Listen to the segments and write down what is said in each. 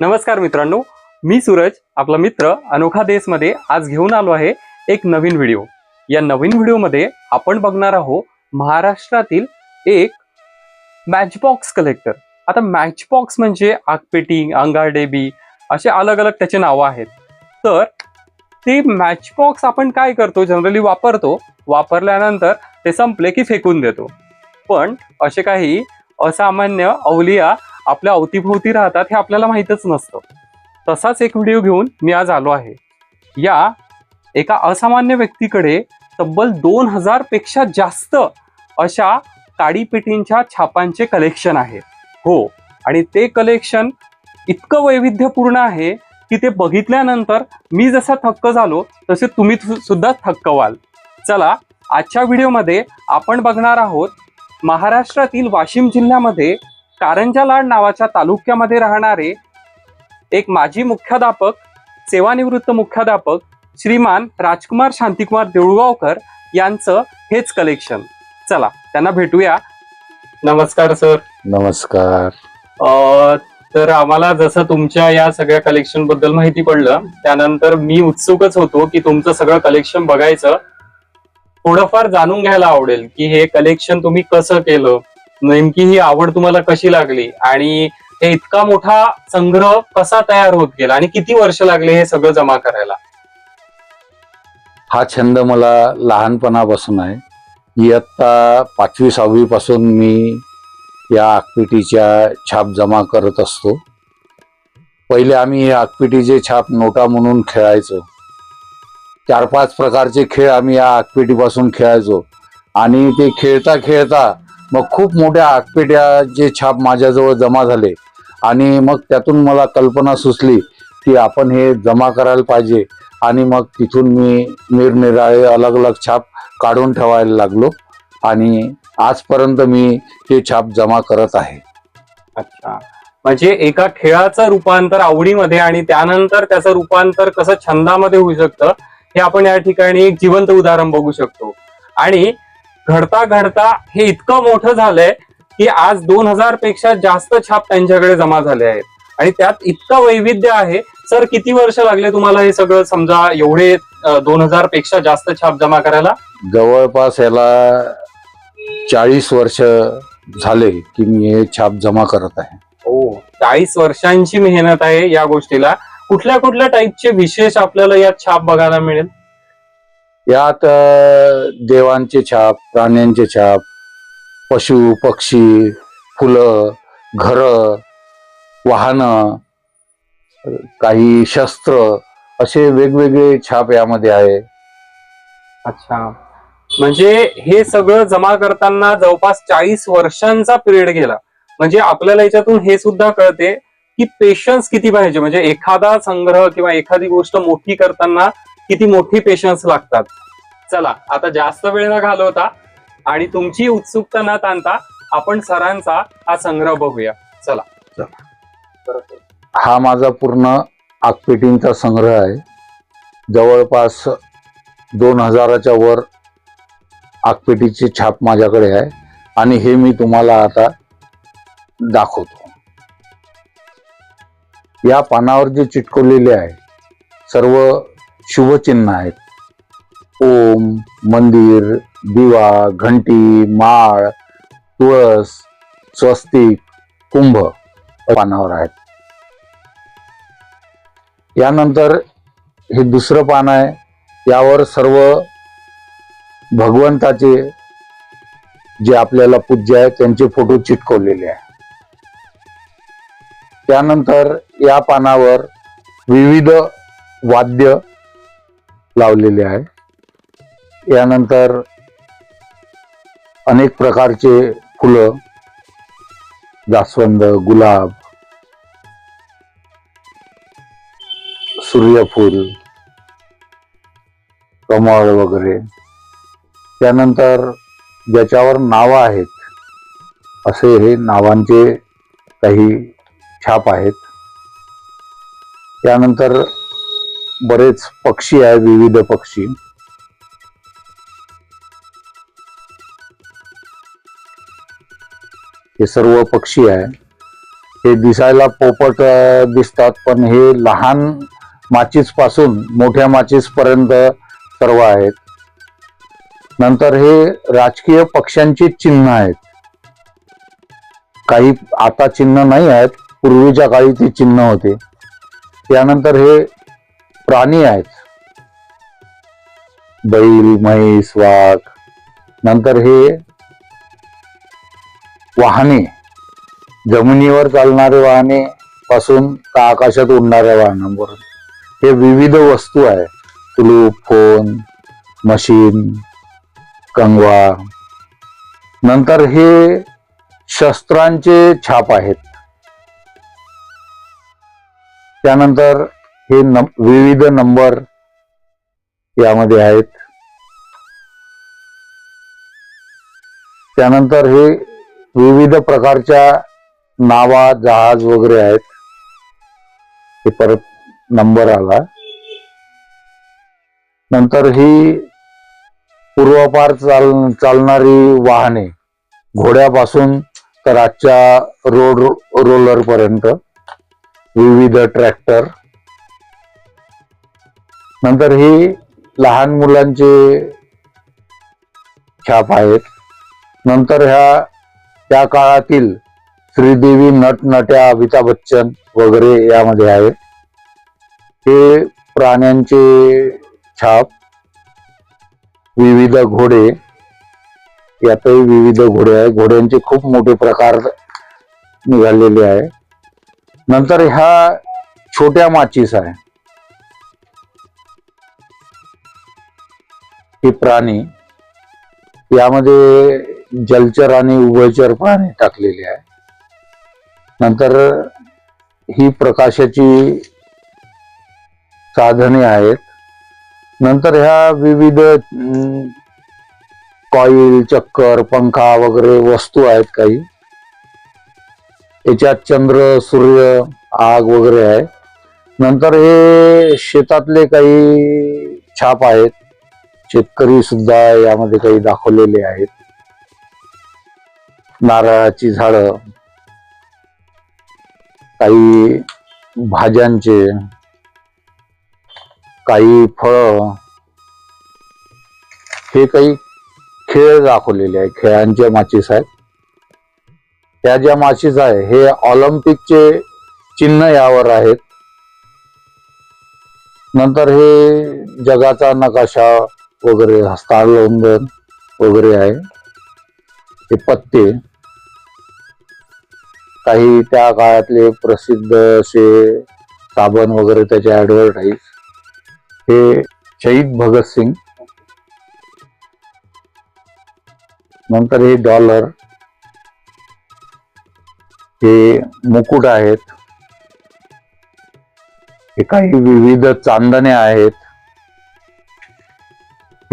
नमस्कार मित्रांनो मी सूरज आपला मित्र अनोखा देशमध्ये आज घेऊन आलो आहे एक नवीन व्हिडिओ. या नवीन व्हिडिओमध्ये आपण बघणार आहोत महाराष्ट्रातील एक मॅचबॉक्स कलेक्टर आता मॅचबॉक्स म्हणजे आगपेटी अंगारडेबी असे अलग अलग त्याचे नावं आहेत. तर ते मॅचबॉक्स आपण काय करतो? जनरली वापरतो. वापरल्यानंतर ते संपले की फेकून देतो. पण असे काही असामान्य अवलिया आपल्या अवतीभोवती राहतात हे आपल्याला माहीतच नसतं. तसाच एक व्हिडिओ घेऊन मी आज आलो आहे. या एका असामान्य व्यक्तीकडे तब्बल दोन हजारपेक्षा जास्त अशा काडीपेटींच्या छापांचे कलेक्शन आहे. हो आणि ते कलेक्शन इतकं वैविध्यपूर्ण आहे की ते बघितल्यानंतर मी जसा थक्क झालो तसे तुम्ही सुद्धा थक्क व्हाल चला आजच्या व्हिडिओमध्ये आपण बघणार आहोत महाराष्ट्रातील वाशिम जिल्ह्यामध्ये कारंजा लाड नावाच्या तालुक्यामध्ये राहणारे एक माजी मुख्याध्यापक सेवानिवृत्त मुख्याध्यापक श्रीमान राजकुमार शांतिकुमार देऊळगावकर यांचं हेच कलेक्शन चला त्यांना भेटूया. नमस्कार सर नमस्कार. तर आम्हाला जसं तुमच्या या सगळ्या कलेक्शनबद्दल माहिती पडलं त्यानंतर मी उत्सुकच होतो की तुमचं सगळं कलेक्शन बघायचं. थोडंफार जाणून घ्यायला आवडेल की हे कलेक्शन तुम्ही कसं केलं? नेमकी ही आवड तुम्हाला कशी लागली? आणि हे इतका मोठा संग्रह कसा तयार होत गेला? आणि किती वर्ष लागले हे सगळं जमा करायला? हा छंद मला लहानपणापासून आहे. इयत्ता पाचवी सहावी पासून मी या आगपिटीच्या छाप जमा करत असतो. पहिले आम्ही हे आगपिटीचे छाप नोटा म्हणून खेळायचो. चार पाच प्रकारचे खेळ आम्ही या आगपेटीपासून खेळायचो. आणि ते खेळता खेळता मग खूप मोठ्या आगपेट्याचे छाप माझ्याजवळ जमा झाले. आणि मग त्यातून मला कल्पना सुचली की आपण हे जमा करायला पाहिजे. आणि मग तिथून मी निरनिराळे अलग अलग छाप काढून ठेवायला लागलो. आणि आजपर्यंत मी हे छाप जमा करत आहे. अच्छा. म्हणजे एका खेळाचं रूपांतर आवडीमध्ये आणि त्यानंतर त्याचं रूपांतर कसं छंदामध्ये होऊ शकतं हे आपण या ठिकाणी एक जिवंत उदाहरण बघू शकतो. आणि घडता घडता हे इतकं मोठं झालंय की आज दोन हजारपेक्षा जास्त छाप त्यांच्याकडे जमा झाले आहेत. आणि त्यात इतकं वैविध्य आहे. सर किती वर्ष लागले तुम्हाला हे सगळं समजा एवढे दोन हजारपेक्षा जास्त छाप जमा करायला? जवळपास याला चाळीस वर्ष झाले की मी हे छाप जमा करत आहे. हो चाळीस वर्षांची मेहनत आहे या गोष्टीला. कुठल्या कुठल्या टाईपचे विशेष आपल्याला यात छाप बघायला मिळेल? यात देवांचे छाप प्राण्यांचे छाप पशु पक्षी फुलं घर वाहनं काही शस्त्र असे वेगवेगळे छाप यामध्ये आहे. अच्छा. म्हणजे हे सगळं जमा करताना जवळपास चाळीस वर्षांचा पिरियड गेला. म्हणजे आपल्याला याच्यातून हे सुद्धा कळते की पेशन्स किती पाहिजे. म्हणजे एखादा संग्रह किंवा एखादी गोष्ट मोठी करताना किती मोठी पेशन्स लागतात. चला आता जास्त वेळ न घालवता आणि तुमची उत्सुकता न ताणता आपण सरांचा हा संग्रह बघूया. चला. हा माझा पूर्ण आगपेटींचा संग्रह आहे. जवळपास दोन हजाराच्या वर आगपेटीचे छाप माझ्याकडे आहे आणि हे मी तुम्हाला आता दाखवतो. या पानावर जे चिटकवलेले आहे सर्व शुभचिन्ह आहेत. ओम मंदिर दिवा घंटी माळ तुळस स्वस्तिक कुंभ पानावर आहेत. यानंतर हे दुसरं पान आहे. यावर सर्व भगवंताचे जे आपल्याला पूज्य आहे त्यांचे फोटो चिटकवलेले आहे त्यानंतर या पानावर विविध वाद्य लावलेले आहे. यानंतर अनेक प्रकारचे फुलं जास्वंद गुलाब सूर्यफूल कमळ वगैरे. त्यानंतर ज्याच्यावर नावं आहेत असे हे नावांचे काही छाप आहेत. त्यानंतर बरेच पक्षी आहे विविध पक्षी. हे सर्व पक्षी आहे. हे दिसायला पोपट दिसतात पण हे लहान माचीसपासून मोठ्या माचीस पर्यंत सर्व आहेत. नंतर हे राजकीय पक्षांची चिन्ह आहेत. काही आता चिन्ह नाही आहेत पूर्वीच्या काळी ती चिन्ह होते. त्यानंतर हे प्राणी आहेत. बैल म्हैस वाघ नंतर हे वाहने जमिनीवर चालणारे वाहने पासून का आकाशात उडणाऱ्या वाहनांवर. हे विविध वस्तू आहे तुलूप फोन मशीन कंगवा. नंतर हे शस्त्रांचे छाप आहेत. त्यानंतर हे नम विविध नंबर यामध्ये आहेत. त्यानंतर हे विविध प्रकारच्या नावा जहाज वगैरे आहेत. हे परत नंबर आला. नंतर ही पूर्वापार चाल चालणारी वाहने घोड्यापासून तर आजच्या रोड रोलरपर्यंत. विविध ट्रॅक्टर. नंतर ही लहान मुलांचे छाप आहेत. नंतर ह्या त्या काळातील श्रीदेवी नटनट्या अमिताभ बच्चन वगैरे यामध्ये आहेत हे प्राण्यांचे छाप विविध घोडे यातही विविध घोडे आहे घोड्यांचे खूप मोठे प्रकार निघालेले आहे. नंतर ह्या छोट्या माचीस आहे. हे प्राणी यामध्ये जलचर आणि उभयचर प्राणी टाकलेले आहे. नंतर ही प्रकाशाची साधने आहेत. नंतर ह्या विविध कॉईल चक्कर पंखा वगैरे वस्तू आहेत काही. याच्यात चंद्र सूर्य आग वगैरे आहे. नंतर हे शेतातले काही छाप आहेत. शेतकरी सुद्धा यामध्ये काही दाखवलेले आहेत. नारळाची झाडं काही भाज्यांचे काही फळ हे काही खेळ दाखवलेले आहे खेळांच्या माचीस आहेत. त्या ज्या माचीस आहे हे ऑलिम्पिकचे चिन्ह यावर आहेत. नंतर हे जगाचा नकाशा वगैरे हस्तांदोलन वगैरे आहे. हे पत्ते. काही त्या काळातले प्रसिद्ध असे साबण वगैरे त्याचे ॲडव्हर्टाईज हे शहीद भगतसिंग नंतर हे डॉलर. हे मुकुट आहेत. हे काही विविध चांदणे आहेत.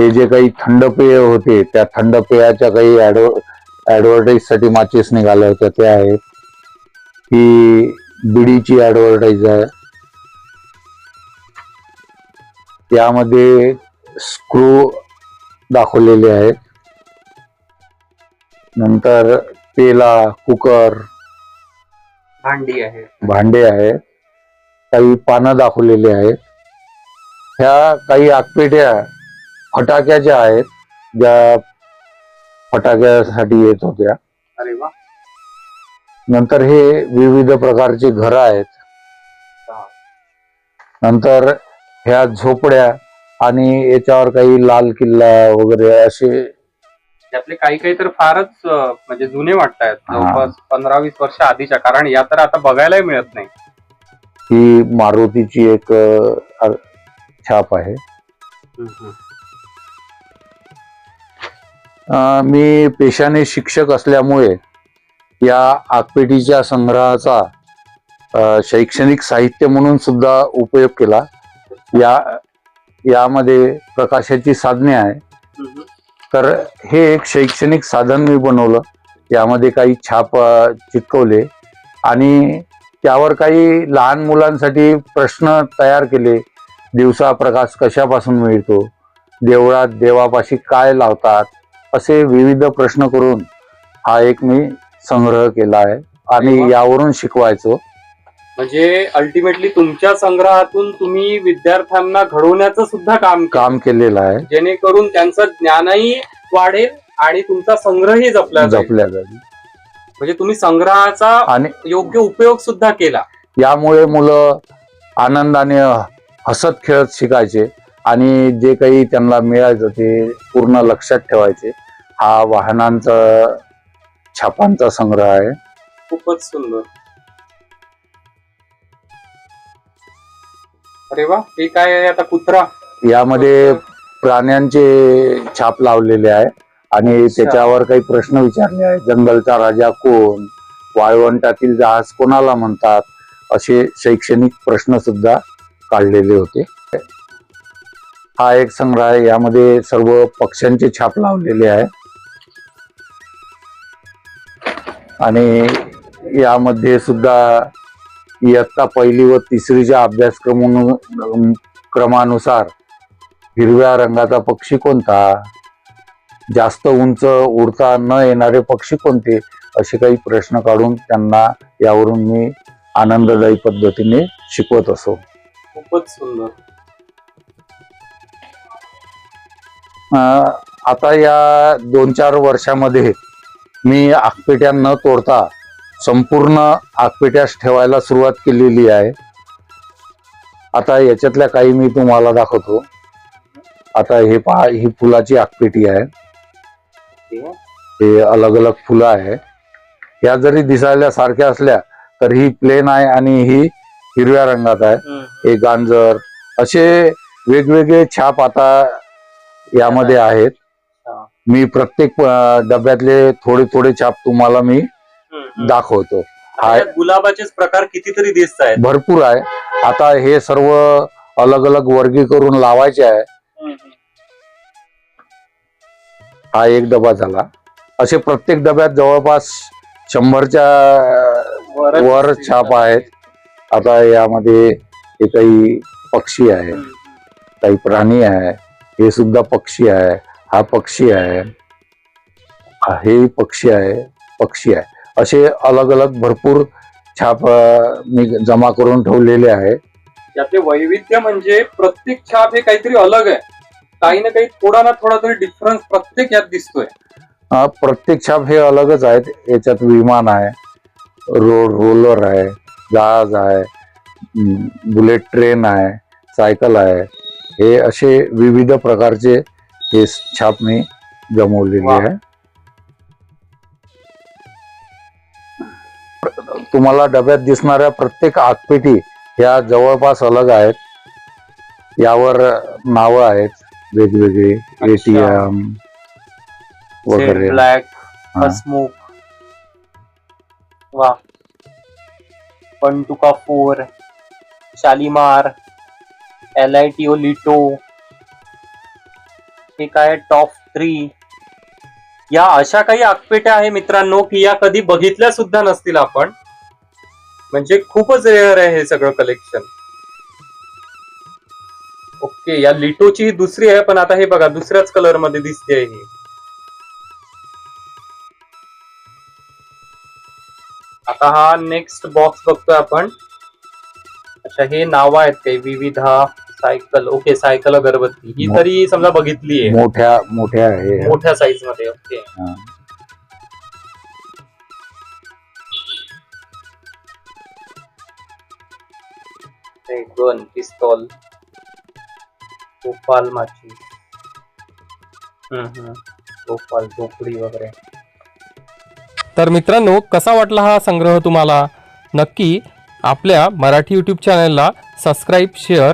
हे जे काही थंड पेय होते त्या थंड पेयाच्या काही ऍडव्हर्टाईजसाठी माचीस निघाल्या होत्या त्या आहेत. ही बिडीची ऍडव्हर्टाईज आहे यामध्ये स्क्रू दाखवलेले आहेत. नंतर पेला कुकर. भांडी आहे भांडे आहेत. काही पानं दाखवलेली आहेत. ह्या काही आगपेट्या फटाक्याच्या आहेत ज्या फटाक्यासाठी येत होत्या. अरे वा. नंतर हे विविध प्रकारची घरं आहेत. नंतर ह्या झोपड्या आणि याच्यावर काही लाल किल्ला वगैरे असे त्यातले काही काही तर फारच म्हणजे जुने वाटतायत. हा. जवळपास पंधरा वीस वर्ष आधीच्या. कारण या तर आता बघायलाही मिळत नाही. ही मारुतीची एक छाप आहे. मी पेशाने शिक्षक असल्यामुळे या आगपेटीच्या संग्रहाचा शैक्षणिक साहित्य म्हणून सुद्धा उपयोग केला. या यामध्ये प्रकाशाची साधने आहे. तर हे एक शैक्षणिक साधन मी बनवलं. यामध्ये काही छाप चिकवले चिटकवले आणि त्यावर काही लहान मुलांसाठी प्रश्न तयार केले. दिवसा प्रकाश कशापासून मिळतो? देवळात देवापाशी काय लावतात? असे विविध प्रश्न करून हा एक मी संग्रह केला आहे. आणि. यावरून शिकवायचो. म्हणजे अल्टिमेटली तुमच्या संग्रहातून तुम्ही विद्यार्थ्यांना घडवण्याचं सुद्धा काम. काम केलेलं आहे. जेणेकरून त्यांचं ज्ञानही वाढेल आणि तुमचा संग्रहही जपला जाईल. जपल्या जाईल. म्हणजे तुम्ही संग्रहाचा आणि योग्य उपयोग सुद्धा केला. यामुळे मुलं आनंदाने हसत खेळत शिकायचे आणि जे काही त्यांना मिळायचं ते पूर्ण लक्षात ठेवायचे. हा वाहनांचा छापांचा संग्रह आहे. खूपच सुंदर. अरे वा हे काय आहे आता कुत्रा? यामध्ये प्राण्यांचे छाप लावलेले आहे आणि त्याच्यावर काही प्रश्न विचारले आहे जंगलचा राजा कोण? वाळवंटातील जहाज कोणाला म्हणतात? असे शैक्षणिक प्रश्न सुद्धा काढलेले होते. हा एक संग्रह आहे. यामध्ये सर्व पक्ष्यांचे छाप लावलेले आहे. आणि यामध्ये सुद्धा इयत्ता पहिली व तिसरीच्या अभ्यासक्रम क्रमानुसार हिरव्या रंगाचा पक्षी कोणता? जास्त उंच उडता न येणारे पक्षी कोणते? असे काही प्रश्न काढून त्यांना यावरून मी आनंददायी पद्धतीने शिकवत असो. खूपच सुंदर. आता या दोन चार वर्षामध्ये मी आगपेट्या न तोडता संपूर्ण आगपेट्यास ठेवायला सुरुवात केलेली आहे. आता याच्यातल्या काही मी तुम्हाला दाखवतो. आता हे पहा ही फुलाची आगपेटी आहे. हे अलग अलग फुलं आहे. ह्या जरी दिसायला सारख्या असल्या तर ही प्लेन आहे आणि ही हिरव्या रंगात आहे. हे गांजर असे वेगवेगळे छाप आता यामध्ये आहेत. मी प्रत्येक डब्यातले थोडे थोडे छाप तुम्हाला मी दाखवतो. गुलाबाचेच प्रकार कितीतरी दिसत आहेत. भरपूर आहे. आता हे सर्व अलग अलग वर्गी करून लावायचे आहे. हा एक डबा झाला. असे प्रत्येक डब्यात जवळपास शंभरच्या वर. छाप आहेत. आता यामध्ये हे काही पक्षी आहे. काही प्राणी आहे. हे सुद्धा पक्षी आहे. हा पक्षी आहे हा हे पक्षी आहे पक्षी आहे. असे अलग अलग भरपूर छाप मी जमा करून ठेवलेले आहे. यातले वैविध्य म्हणजे प्रत्येक छाप हे काहीतरी अलग आहे. काही ना काही थोडा ना थोडा तरी डिफरन्स प्रत्येक यात दिसतोय. प्रत्येक छाप हे अलगच आहेत. याच्यात विमान आहे रोड रोलर आहे जहाज आहे बुलेट ट्रेन आहे सायकल आहे. हे असे विविध प्रकारचे हे छाप मी जमवलेले. आहे तुम्हाला डब्यात दिसणाऱ्या प्रत्येक आगपेटी ह्या जवळपास अलग आहेत. यावर नावं आहेत वेगवेगळी एटीएम वगैरे. ब्लॅक वा पंटुका four Shalimar L I T O लिटो हे काय टॉप थ्री. या अशा काही आगपेट्या आहे मित्रांनो की या कधी बघितल्या सुद्धा नसतील आपण. म्हणजे खूपच रेअर आहे हे सगळं कलेक्शन ओके या लिटोची ही दुसरी आहे पण आता हे बघा दुसऱ्याच कलरमध्ये दिसते ही. आता हा नेक्स्ट बॉक्स बघतोय आपण. अच्छा हे नाव आहेत काही विविधा. सायकल ओके सायकल अगरबत्ती ही मो- तरी समजा बघितली आहे. मोठ्या मोठ्या आहे. मोठ्या साईजमध्ये ओके हा. गन पिस्तॉल गोपाल माची हम्म, हम्म. गोपाल झोपडी वगैरे. तर मित्रांनो कसा वाटला हा संग्रह तुम्हाला? नक्की आपल्या मराठी यूट्यूब चॅनलला सबस्क्राईब शेअर